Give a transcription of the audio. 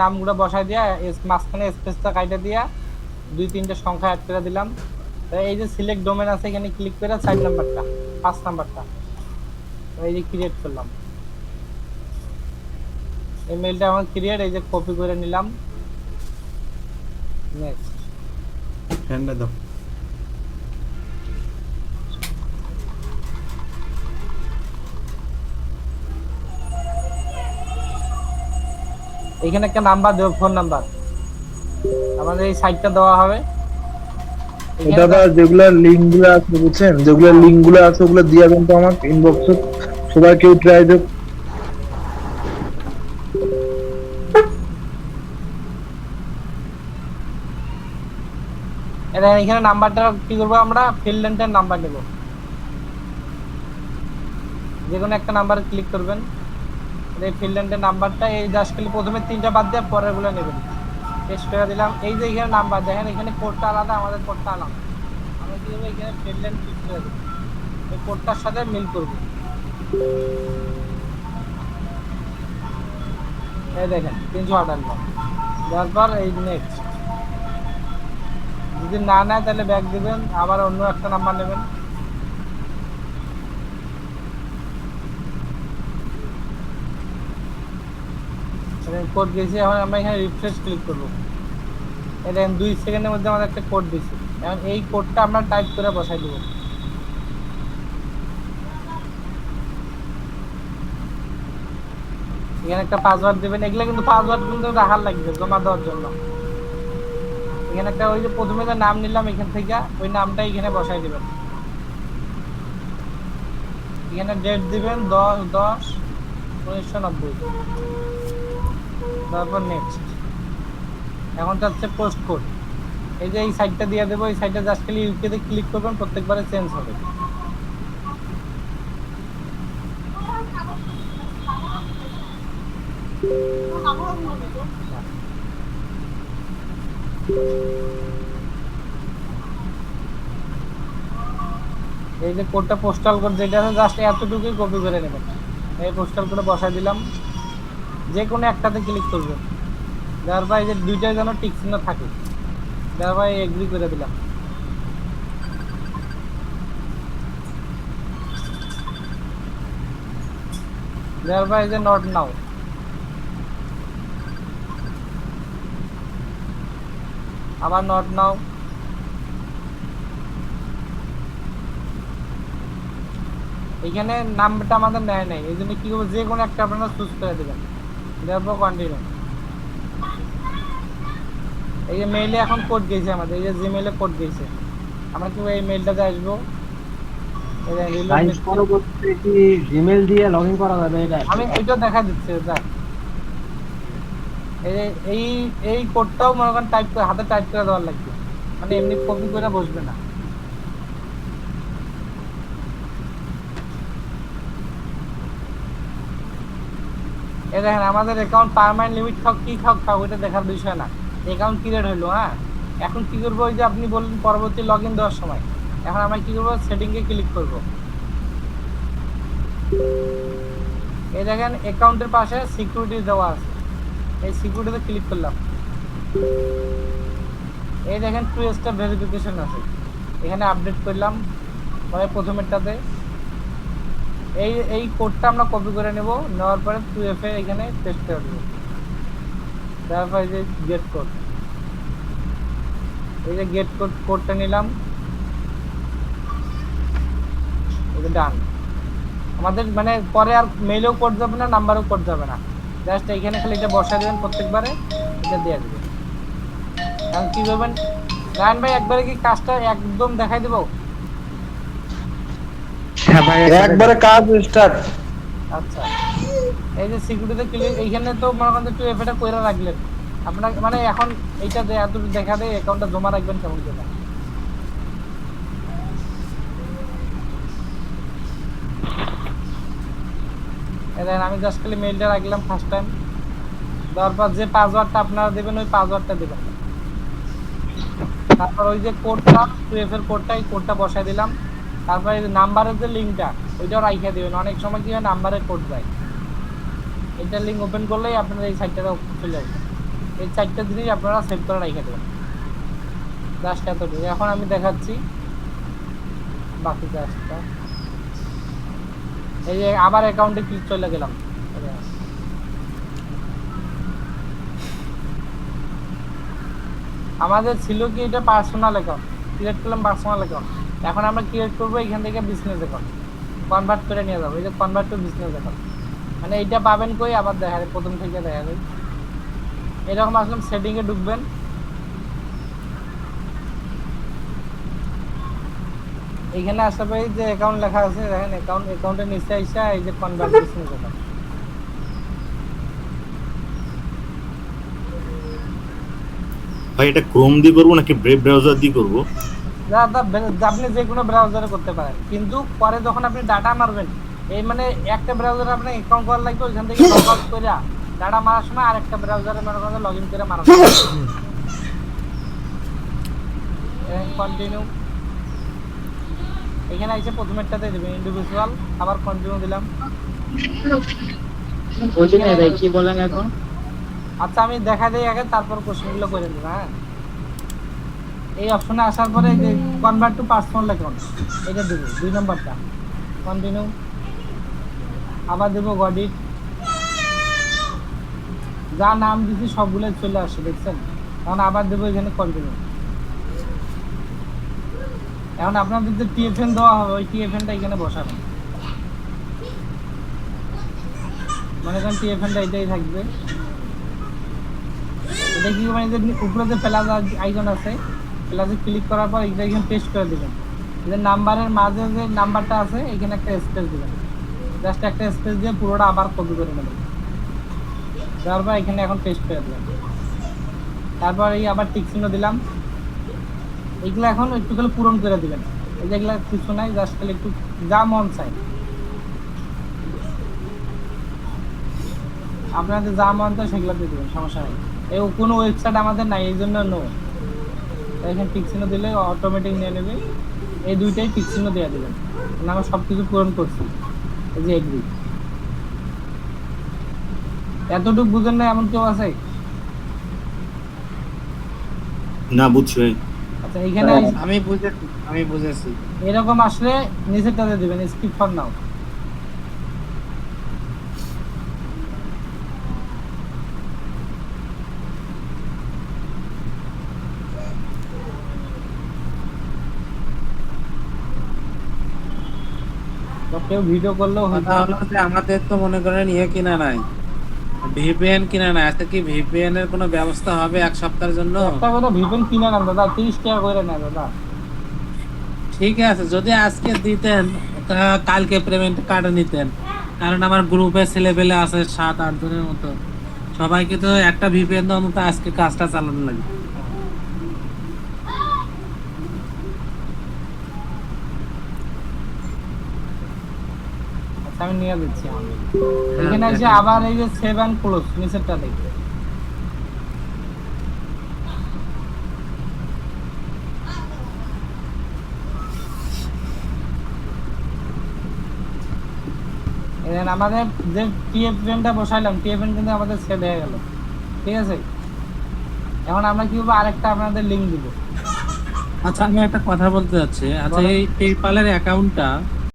নামগুলো বসাই দিয়া মাঝখানে স্পেসটা কাইটা দিয়া দুই, তিনটা সংখ্যা অ্যাড করে দিলাম। এই যে সিলেক্ট ডোমেন আছে, এখানে ক্লিক করে চার নাম্বারটা পাঁচ নাম্বারটা এই যে ক্রিয়েট করলাম। এই মেলটা আমার ক্রিয়েট এই যে কপি করে নিলাম। নেক্সট হ্যান্ডে দাও। এখানে একটা নাম্বার দেবো ফোন নাম্বার। আমাদের এই সাইটটা দেওয়া হবে। এখানে দাদা যেগুলা লিঙ্কগুলো আছে বুঝছেন? যেগুলা লিঙ্কগুলো আছে ওগুলো দিয়ে দেন তো আমার ইনবক্সে সবাই কেউ ট্রাই দেখ। এটা এখানে নাম্বারটা কি করব আমরা? ফিল্ডেন্টের নাম্বার নেব। যে কোনো একটা নাম্বারে ক্লিক করবেন। এই ফিল্ডেন্টের নাম্বারটা, এই জাস্ট প্রথমে তিনটা বাদ দিয়ে পরেরগুলো নেবেন। টেস্ট করে দিলাম। এই যে এখানে নাম্বার, দেখেন এখানে কোডটা আলাদা, আমাদের কোডটা আলাদা। আমরা কি করব এখানে ফিল্ডেন্ট ক্লিক করে দেবো? এই কোডটার সাথে মিল করব। এই দেখেন, তিনশো আটান্ন। দেওয়ার পর এই নেক্সট যদি না নেয় তাহলে ব্যাক দিবেন, আবার অন্য একটা নাম্বার নেবেন। কোড দিয়েছি, এখন আমরা এখানে রিফ্রেশ ক্লিক করব। এটা দুই সেকেন্ডের মধ্যে আমাদের একটা কোড দিয়েছি। এখন এই কোডটা আমরা টাইপ করে বসাই দেবো। এখানে একটা পাসওয়ার্ড দেবেন, এগুলো কিন্তু পাসওয়ার্ড কিন্তু রাখার লাগবে, জমা দেওয়ার জন্য। এখানে একটা ওই যে প্রথমে যে নাম নিলাম এখান থেকে, ওই নামটা এখানে বসাই দিবেন। এখানে ডেট দিবেন দশ দশ, উনিশশো নব্বই। তারপর নেক্সট এখন তো হচ্ছে পোস্ট কোড এই যে এই সাইটটা দিয়ে দেবো, এই সাইটটা জাস্ট খালি ইউকেতে ক্লিক করবেন, প্রত্যেকবারে চেঞ্জ হবে। এই যে কোডটা পোস্টাল কোড যেটা আছে জাস্ট এতটুকুই কপি করে নেবেন। এই পোস্টাল কোডে বসাই দিলাম। যে কোনো একটাতে ক্লিক করবেন দেওয়ার এই যে দুইটাই যেন টিক চিহ্ন থাকে। দেওয়ার পর এগ্রি করে দিলাম। দেওয়ার এই যে নট নাও আবার নট নাও এখানে নামটা আমাদের নেয় নাই। এই জন্য কি করব? যে কোনো একটা আপনারা চুজ করে দেবেন। পর কন্টিনিউ। এই যে মেইলে এখন কোড গেছে আমাদের এই যে জিমেইলে কোড গেছে। আমরা কি এই মেইলটাতে আসব। জিমেল দিয়ে লগ ইন করা যাবে এটা? আমি এটা দেখা দিচ্ছি দেখ এই এই এই কোডটাও মনে করেন টাইপ করে হাতে টাইপ করে দেওয়ার লাগবে। মানে এমনি কপি করে বসবে না। এই দেখেন, আমাদের অ্যাকাউন্ট পারমানেন্ট লিমিট থাক কি থাক থাক ওইটা দেখার বিষয় না। অ্যাকাউন্ট ক্রিয়েট হলো হ্যাঁ? এখন কি করব, ওই যে আপনি বললেন পরবর্তী লগ ইন দেওয়ার সময়। এখন আমরা কী করব সেটিংয়ে ক্লিক করব। এই দেখেন অ্যাকাউন্টের পাশে সিকিউরিটি দেওয়া আছে। এই সিকিউরিটিতে ক্লিক করলাম। এই দেখেন টু স্টেপ ভেরিফিকেশন আছে। এখানে আপডেট করলাম। পরে প্রথমেরটাতে এই এই কোডটা আমরা কপি করে নেব, নেওয়ার পরে টু এফ এ এখানে পেস্ট করে দেবো। তারপর যে গেট কোড এই যে গেট কোড কোডটা নিলাম। ডান আমাদের মানে পরে আর মেইলেও কোড যাবে না নাম্বারও কোড যাবে না। জাস্ট এখানে খালি এটা বসা দেবেন প্রত্যেকবারে, এটা দিয়ে দেবেন। কারণ কি করবেন? রায়ন ভাই, একবারে কি কাজটা একদম দেখাই দেবো? হ্যাঁ ভাই একবারে কাজ স্টার্ট আচ্ছা। এই যে সিকিউরিটিতে ক্লিক এইখানে তো মনে করেন একটু এফএটা কইরা রাখলেন। আপনার মানে এখন এইটা যে এত দেখা দেয় অ্যাকাউন্টটা জমা রাখবেন কেমন করে? আমি জাস্ট খালি মেইলটা রাখলাম ফার্স্ট টাইম দেওয়ার পর যে পাসওয়ার্ডটা আপনারা দেবেন ওই পাসওয়ার্ডটা দেবেন। তারপর ওই যে কোডটা টু এফ এর কোডটা এই কোডটা বসাই দিলাম। তারপর নাম্বারের যে লিঙ্কটা, ওইটাও রাইখা দেবেন। অনেক সময় কি হয়, নাম্বারে কোড যায়। এটা লিঙ্ক ওপেন করলেই আপনার এই সাইটটা চলে যাবে এই চারটা জিনিস আপনারা সেভ করে রেখে দেবেন। জাস্ট এতটুকু এখন আমি দেখাচ্ছি। বাকি কাজটা এই যে আবার অ্যাকাউন্টে ক্লিক চলে গেলাম। আমাদের ছিল কি এটা পার্সোনাল অ্যাকাউন্ট ক্রিয়েট করলাম পার্সোনাল অ্যাকাউন্ট এখন আমরা ক্রিয়েট করব? এখান থেকে বিজনেস অ্যাকাউন্ট কনভার্ট করে নিয়ে যাব। এই যে কনভার্ট টু বিজনেস অ্যাকাউন্ট মানে এইটা পাবেন কই? আবার দেখা যায় প্রথম থেকে দেখা যায় এরকম আসলাম সেটিংয়ে ঢুকবেন। এইখানে আসার পরে এই যে অ্যাকাউন্ট লেখা আছে, দেখেন অ্যাকাউন্ট অ্যাকাউন্টের নিচে আইসা এই যে কনভার্ট বিজনেস অ্যাকাউন্ট ভাই, এটা ক্রোম দিয়ে করব নাকি ব্রেভ ব্রাউজার দিয়ে করব? আপনি যে কোনো ব্রাউজারে করতে পারেন। কিন্তু পরে যখন আপনি ডাটা মারবেন এই মানে একটা ব্রাউজারে আপনি অ্যাকাউন্ট করা লাগবে ওইখান থেকে লগ আউট করে ডাটা মারার সময় আরেকটা ব্রাউজারে মনে করেন লগ ইন করে মারা কন্টিনিউ এখানে এসে প্রথমেরটাতে দেবেন ইন্ডিভিজুয়াল আবার কন্টিনিউ দিলাম। ভাই কি বলেন এখন? আচ্ছা আমি দেখা দিই আগে তারপর কোশ্চেনগুলো করে দেবো হ্যাঁ? এই অপশনে আসার পরে যে কনভার্ট টু পার্সোনাল অ্যাকাউন্ট এটা দেবো, দুই নম্বরটা। কন্টিনিউ আবার দেবো গডিট যা নাম দিচ্ছি সবগুলো চলে আসছে দেখছেন? এখন আবার দেবো এখানে কন্টিনিউ এখন আপনাদের যে টিএফএন দেওয়া হবে, ওই টিএফএনটা এখানে বসাবেন। মনে করেন টিএফএনটা এটাই থাকবে। এটা কি মানে উপরে যে প্লাস আইকন আছে প্লাসে ক্লিক করার পর এটা এখানে পেস্ট করে দিবেন। যে নাম্বারের মাঝে যে নাম্বারটা আছে, এখানে একটা স্পেস দিবেন। জাস্ট একটা স্পেস দিয়ে পুরোটা আবার কপি করে নেবেন। দেওয়ার পর এখানে এখন পেস্ট করে দিবেন। তারপর এই আবার টিক চিহ্ন দিলাম। এইগুলো এখন একটু খালি পূরণ করে দিবেন। এই যেগুলো কিছু নাই জাস্ট খালি একটু যা মন চাই আপনাদের যা মন চায় সেগুলো দিয়ে দেবেন, সমস্যা নেই। এই কোনো ওয়েবসাইট আমাদের নাই, এই জন্য নো এখানে টিক চিহ্ন দিলে অটোমেটিক নিয়ে নেবে। এই দুইটাই টিক চিহ্ন দেওয়া দেবেন মানে আমরা সব কিছু পূরণ করছি। এই যে এগ্রি এতটুকু বুঝেন না এমন কেউ আছে? না বুঝছি আচ্ছা এখানে আমি বুঝেছি আমি বুঝেছি। এরকম আসলে নিচেরটাতে দেবেন স্কিপ ফর নাও তো কেউ ভিডিও করলেও কথা হলো যে আমাদের তো মনে করেন ইয়ে কিনা নাই ভিপিএন কিনা নাই। কি ভিপিএন এর কোনো ব্যবস্থা হবে এক সপ্তাহের জন্য? একটা করে ভিপেন কিনে দাদা তিরিশ টাকা করে দাদা। ঠিক আছে যদি আজকে দিতেন কালকে পেমেন্ট কাটে নিতেন। কারণ আমার গ্রুপে ছেলে পেলে আছে সাত আট জনের মতো। সবাইকে তো একটা ভিপিএন মতো আজকে কাজটা চালানো লাগে। আমি নিয়ে দিচ্ছি আমাদের এখানে এসে আবার এই যে সেভ অ্যান্ড ক্লোজ নিচেরটা দেখবে আমাদের যে টিএফএনটা বসাইলাম টিএফএন কিন্তু আমাদের সেভ হয়ে গেল। ঠিক আছে? এখন আমরা কি করব? আরেকটা আপনাদের লিঙ্ক দিব। আচ্ছা আমি একটা কথা বলতে চাচ্ছি আচ্ছা এই পেপালের অ্যাকাউন্টটা